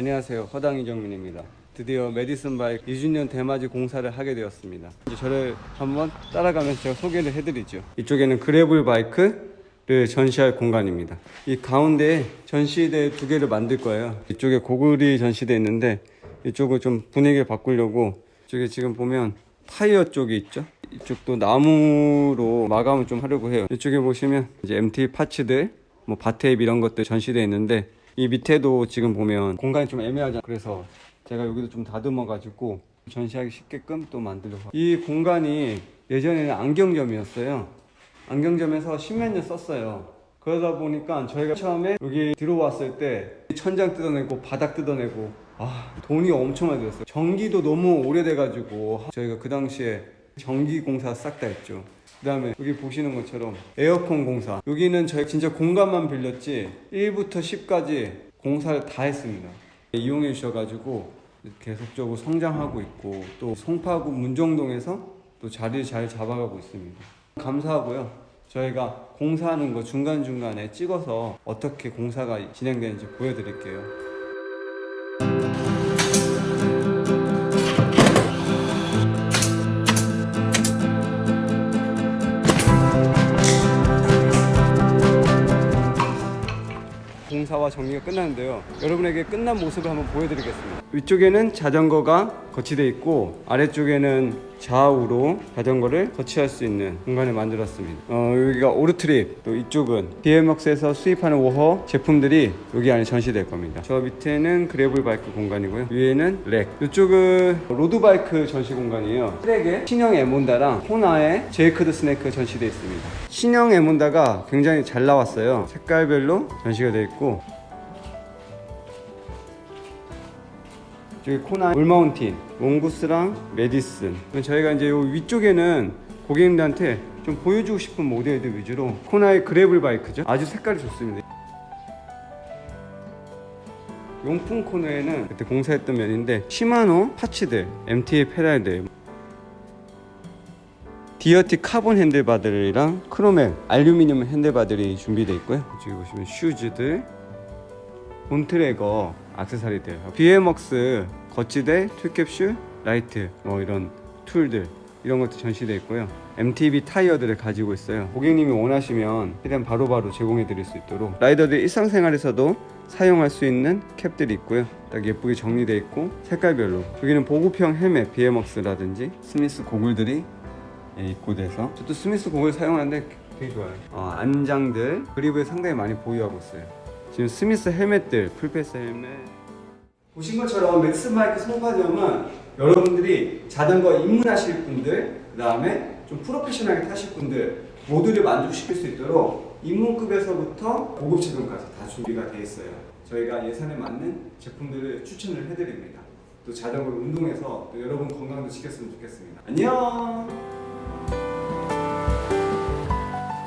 안녕하세요. 허당 이정민입니다. 드디어 메디슨 바이크 2주년 대맞이 공사를 하게 되었습니다. 이제 저를 한번 따라가면서 제가 소개를 해드리죠. 이쪽에는 그래블 바이크를 전시할 공간입니다. 이 가운데에 전시대 두 개를 만들 거예요. 이쪽에 고글이 전시돼 있는데 이쪽을 좀 분위기를 바꾸려고 이쪽에 지금 보면 타이어 쪽이 있죠. 이쪽도 나무로 마감을 좀 하려고 해요. 이쪽에 보시면 이제 MT 파츠들, 뭐 바테입 이런 것들 전시돼 있는데 이 밑에도 지금 보면 공간이 좀 애매하잖아요. 그래서 제가 여기도 좀 다듬어 가지고 전시하기 쉽게끔 또 만들려고. 이 공간이 예전에는 안경점이었어요. 안경점에서 십몇 년 썼어요. 그러다 보니까 저희가 처음에 여기 들어왔을 때 천장 뜯어내고 바닥 뜯어내고 아 돈이 엄청 많이 들었어요. 전기도 너무 오래돼가지고 저희가 그 당시에 전기 공사 싹 다 했죠. 그 다음에 여기 보시는 것처럼 에어컨 공사 여기는 저희 진짜 공간만 빌렸지 1부터 10까지 공사를 다 했습니다. 이용해 주셔가지고 계속적으로 성장하고 있고 또 송파구 문정동에서 또 자리를 잘 잡아가고 있습니다. 감사하고요. 저희가 공사하는 거 중간중간에 찍어서 어떻게 공사가 진행되는지 보여드릴게요. 공사와 정리가 끝났는데요. 여러분에게 끝난 모습을 한번 보여드리겠습니다. 위쪽에는 자전거가 거치되어 있고 아래쪽에는 좌우로 자전거를 거치할 수 있는 공간을 만들었습니다. 어, 여기가 오르트립, 또 이쪽은 DMX에서 수입하는 워허 제품들이 여기 안에 전시될 겁니다. 저 밑에는 그래블 바이크 공간이고요. 위에는 렉. 이쪽은 로드 바이크 전시 공간이에요. 트랙에 신형 에몬다랑 호나의 제이크드 스네이크 전시되어 있습니다. 신형 에몬다가 굉장히 잘 나왔어요. 색깔별로 전시가 되어 있고 저기 코나 올마운틴, 몽구스랑 메디슨. 저희가 이제 요 위쪽에는 고객님들한테 좀 보여주고 싶은 모델들 위주로 코나의 그래블 바이크죠. 아주 색깔이 좋습니다. 용품 코너에는 그때 공사했던 면인데 시마노 파츠들, MTA 페달들, 디어티 카본 핸들바들이랑 크로멜 알루미늄 핸들바들이 준비되어 있고요. 저기 보시면 슈즈들, 본트래거 액세서리들. BMX 거치대 툴캡슐 라이트 뭐 이런 툴들 이런 것도 전시되어 있고요. MTB 타이어들을 가지고 있어요. 고객님이 원하시면 최대한 바로바로 제공해 드릴 수 있도록. 라이더들 일상생활에서도 사용할 수 있는 캡들이 있고요. 딱 예쁘게 정리되어 있고 색깔별로. 여기는 보급형 헬멧 BMX라든지 스미스 고글들이 예, 입고돼서. 저도 스미스 고글 사용하는데 되게 좋아요. 어, 안장들. 그립을 상당히 많이 보유하고 있어요 지금 스미스 헬멧들 풀페이스 헬멧. 보신 것처럼 맥스마이크 송파점은 여러분들이 자전거 입문하실 분들 그 다음에 좀 프로페셔널하게 타실 분들 모두를 만족시킬 수 있도록 입문급에서부터 고급 제품까지 다 준비가 되어 있어요. 저희가 예산에 맞는 제품들을 추천을 해드립니다. 또 자전거를 운동해서 또 여러분 건강도 지켰으면 좋겠습니다. 안녕